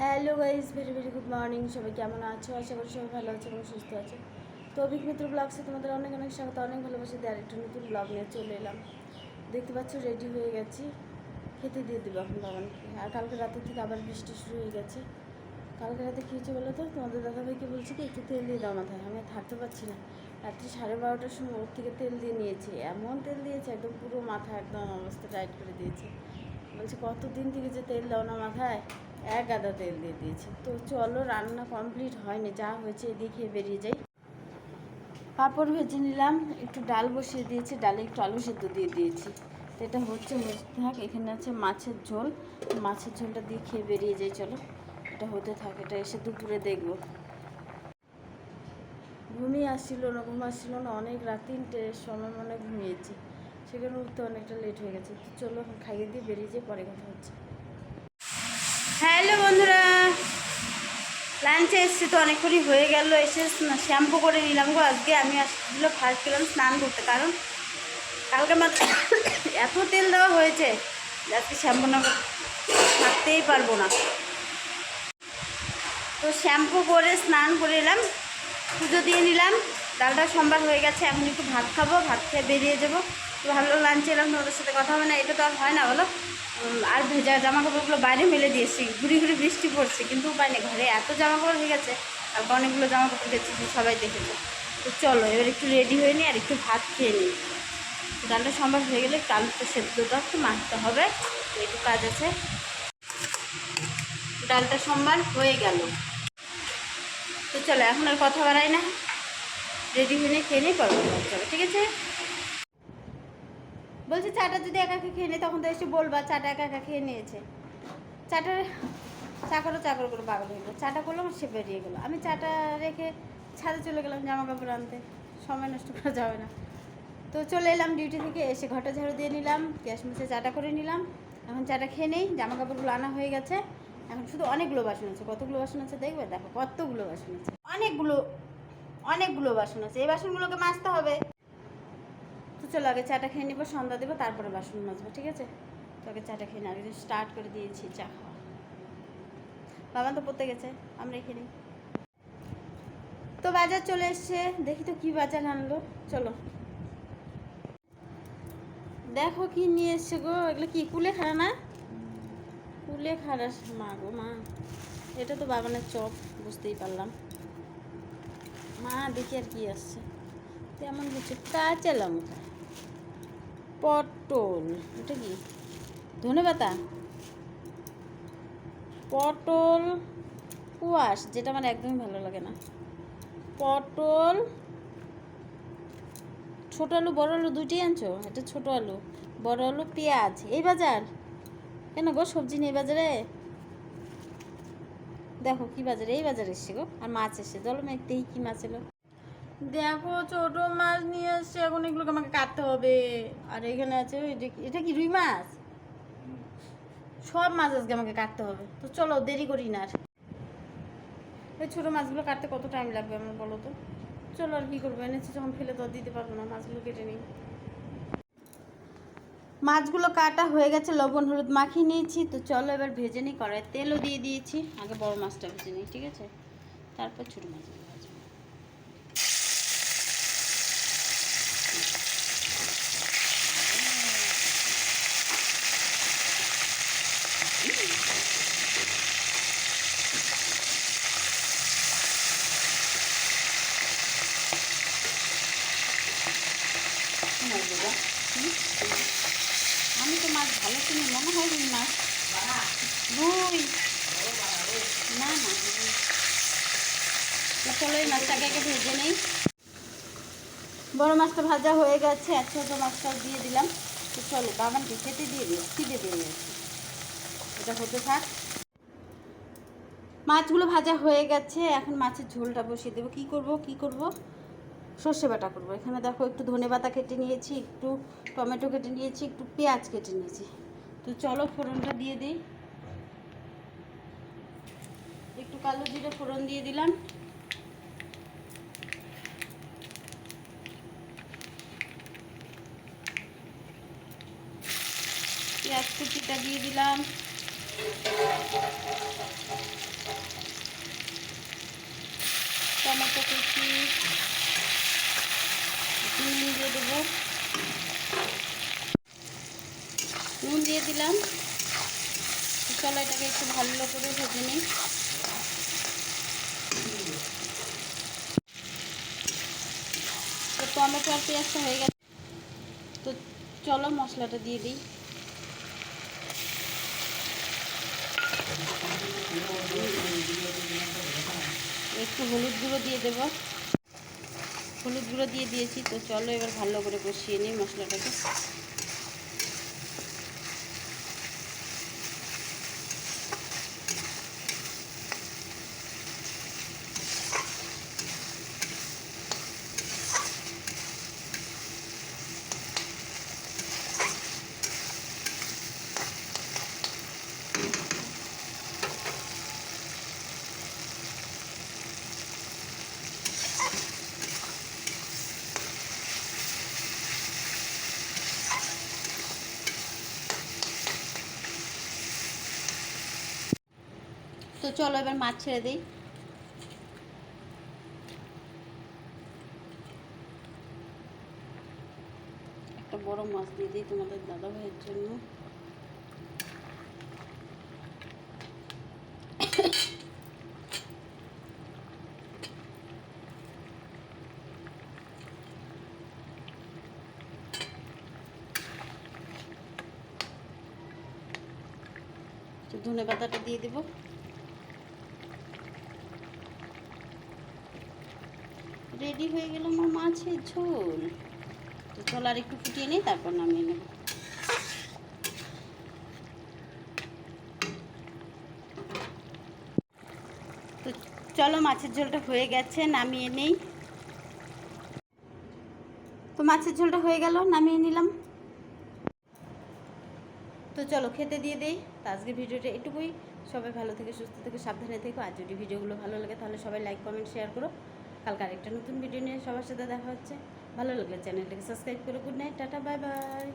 Hello guys very very good morning সবাই কেমন আছো? আশা করি সবাই ভালো আছে এবং সুস্থ আছে। তো অভিক মিত্র ব্লগসে তোমাদের অনেক অনেক স্বাগত, অনেক ভালোবাসে দিয়ে আরেকটা নতুন ব্লগ নিয়ে চলে এলাম। দেখতে পাচ্ছ রেডি হয়ে গেছি। খেতে দিয়ে দেবো এখন বাবানকে। আর কালকে রাতের থেকে আবার বৃষ্টি শুরু হয়ে গেছে। কালকে রাতে কী বলো তো? তোমাদের দাদাভাইকে বলছি কি, একটু তেল দিয়ে দাও মাথায়। আমি থাকতে পারছি না। রাত্রি সাড়ে বারোটার সময় ওর থেকে তেল দিয়ে নিয়েছি। এমন তেল দিয়েছে, একদম পুরো মাথা, একদম অবস্থা টাইট করে দিয়েছে। বলছে, কতদিন থেকে যে তেল দাও না মাথায়? এক গাদা তেল দিয়ে দিয়েছি। তো চলো, রান্না কমপ্লিট হয়নি, যা হয়েছে খেয়ে বেরিয়ে যাই। পাঁপড় ভেজে নিলাম, একটু ডাল বসিয়ে দিয়েছি, ডালে একটু আলু সেদ্ধ দিয়ে দিয়েছি। তো এটা হচ্ছে হতে থাক, এখানে আছে মাছের ঝোল। মাছের ঝোলটা দিয়ে খেয়ে বেরিয়ে যাই, চলো। এটা হতে থাক, এটা এসে দুপুরে দেখব। ঘুমিয়ে আসছিল না, ঘুম আসছিল না, অনেক রাত তিনটের সময় মনে ঘুমিয়েছি। সেখানে উঠতে অনেকটা লেট হয়ে গেছে। তো চলো, খাইয়ে দিয়ে বেরিয়ে যাই, পরে কথা হচ্ছে। হ্যালো বন্ধুরা লাঞ্চে এসছি তো অনেকক্ষণই হয়ে গেল, এসে শ্যাম্পু করে নিলাম গো আজকে। আমি আসলে ফার্স্ট গেলাম স্নান করতে, কারণ কালকে আমার এত তেল দেওয়া হয়েছে আজকে শ্যাম্পু না থাকতেই পারব না। তো শ্যাম্পু করে স্নান করে এলাম, পুজো দিয়ে নিলাম, ডালটা সোমবার হয়ে গেছে, এখন একটু ভাত খাব, ভাত খেয়ে বেরিয়ে যাব। তো ভালো লাঞ্চে এলাম, তোমাদের সাথে কথা হবে না, এটা তো আর হয় না, বলো? আর ভেজা জামা কাপড়গুলো বাইরে মেলে দিয়েছি। ঘুরি ঘুরি বৃষ্টি পড়ছে কিন্তু উপায় নেই। ঘরে এত জামা কাপড় হয়ে গেছে আর অনেকগুলো জামা কাপড় গেছে সবাই দেখেছে। তো চলো এবার একটু রেডি হয়ে নিই আর একটু ভাত খেয়ে নিই। ডালটা সম্ভব হয়ে গেলে একটু আলুটা সেদ্ধটা একটু মাখতে হবে। তো একটু কাজ আছে। ডালটা সোমবার হয়ে গেল। তো চলো এখন আর কথা বাড়াই না। রেডি হয়ে নিয়ে খেয়ে নিই পরে কথা হবে, চলো ঠিক আছে? বলছি চাটা যদি একা একা খেয়ে নিই তখন তো এসে বলবা চাটা একা একা খেয়ে নিয়েছে। চাটা চা করো করে পাগল হয়ে গেলো। চাটা করলাম সে বেরিয়ে গেলো। আমি চাটা রেখে ছাদে চলে গেলাম জামা কাপড় আনতে। সময় নষ্ট করা যাবে না। তো চলে এলাম ডিউটি থেকে, এসে ঘরটা ঝাড়ু দিয়ে নিলাম, গ্যাস মুছে চাটা করে নিলাম। এখন চাটা খেয়ে নেই জামা কাপড়গুলো আনা হয়ে গেছে। এখন শুধু অনেকগুলো বাসন আছে। কতগুলো বাসন আছে দেখবে? দেখো কতগুলো বাসন আছে। অনেকগুলো অনেকগুলো বাসন আছে। এই বাসনগুলোকে মাজতে হবে। তো চলো, আগে চাটা খেয়ে নেব, সন্ধ্যা দেবো, তারপরে বাসন মাজবো, ঠিক আছে? তো আগে চাটা খেয়ে আগে স্টার্ট করে দিয়েছি চা খাওয়া। বাবা তো পড়তে গেছে আমরা রেখে নিই। তো বাজার চলে এসছে, দেখি তো কি বাজার আনলো, চলো। দেখো কি নিয়ে এসছে গো, এগুলো কি কুলে খাড়া না? কুলে খাড়া মা গো, মা। এটা তো বাগানের চপ, বুঝতেই পারলাম। মা, দেখি আর কি আসছে। তেমন কিছু, কাঁচা লঙ্কা। পটল। এটা কি? ধনে পাতা পটল কুয়াশ, যেটা আমার একদমই ভালো লাগে না। পটল, ছোট আলু, বড় আলু দুইটাই আনছো? এটা ছোট আলু, বড় আলু, পেঁয়াজ। এই বাজার? কেন গো সবজি নেই বাজারে? দেখো কি বাজারে, এই বাজারে এসছে গো। আর মাছ এসছে। চলো দেখতেই কি মাছ এলো। দেখো, ছোট মাছ নিয়ে এসছে। এখন এগুলোকে আমাকে কাটতে হবে। আর এখানে আছে, ওই এটা কি রুই মাছ? সব মাছ আজকে আমাকে কাটতে হবে। তো চলো, দেরি করি না আর। এই ছোটো মাছগুলো কাটতে কত টাইম লাগবে আমার বলো তো? চলো আর কী করব? এনেছি যখন ফেলে তো দিতে পারব না, মাছগুলো কেটে নিই। মাছগুলো কাটা হয়ে গেছে, লবণ, হলুদ মাখিয়ে নিয়েছি। তো চলো এবার ভেজে নিই কড়াই তেলও দিয়ে দিয়েছি। আগে বড় মাছটা ভেজে নিই, ঠিক আছে? তারপর ছোটো মাছগুলো ভাজবো মাছ দেবো হুম? আমি তো মাছ ভালো চিনি মনে হয় রুই। মাছ না না চলো এই মাছটাকে আগে ভেজে নেই। বড় মাছটা ভাজা হয়ে গেছে, আর ছোটো মাছটাও দিয়ে দিলাম। তো চলো বাগানকে খেতে দিয়ে দিও খিদে দিয়ে দিয়েছি এটা হতে থাক। মাছগুলো ভাজা হয়ে গেছে, এখন মাছের ঝোলটা বসিয়ে দেবো। কী করব কী করব? সর্ষে বাটা করব। এখানে দেখো একটু ধনে পাতা কেটে নিয়েছি, একটু টমেটো কেটে নিয়েছি, একটু পেঁয়াজ কেটে নিয়েছি। তো চলো ফোড়নটা দিয়ে দিই। একটু কালো জিরে ফোড়ন দিয়ে দিলাম। পেঁয়াজ কুচিটা দিয়ে দিলাম। টমেটো কুচি। দিয়ে দেবো। নুন দিয়ে দিলাম। চলো এটাকে একটু ভালো করে ভেজে নিই। তো টমেটো আর পেঁয়াজটা হয়ে গেছে। তো চলো মশলাটা দিয়ে দিই। একটু হলুদ গুঁড়ো দিয়ে দেবো। হলুদ গুঁড়ো দিয়ে দিয়েছি তো চলো এবার ভালো করে কষিয়ে নিই মশলাটাকে। চলো এবার মাছ ছেড়ে দিই। একটা বড় মাছ দিয়ে দিই তোমাদের দাদা ভাইয়ের জন্য। ধনে পাতাটা দিয়ে দেবো। রেডি হয়ে গেল আমার মাছের ঝোল। তো চলো আর একটু ফুটিয়ে নিই, তারপর নামিয়ে নেব। তো চলো মাছের ঝোলটা হয়ে গেছে, নামিয়ে নেই। তো মাছের ঝোলটা হয়ে গেল, নামিয়ে নিলাম। তো চলো খেতে দিয়ে দেই। তো আজকে ভিডিওটা এটুকুই। সবাই ভালো থেকে সুস্থ থেকে সাবধানে থেকো। আর যদি ভিডিওগুলো ভালো লাগে তাহলে সবাই লাইক কমেন্ট শেয়ার করো। কালকে আরেকটা নতুন ভিডিও নিয়ে সবার সাথে দেখা হচ্ছে। ভালো লাগলে চ্যানেলটাকে সাবস্ক্রাইব করে। Good night tata bye bye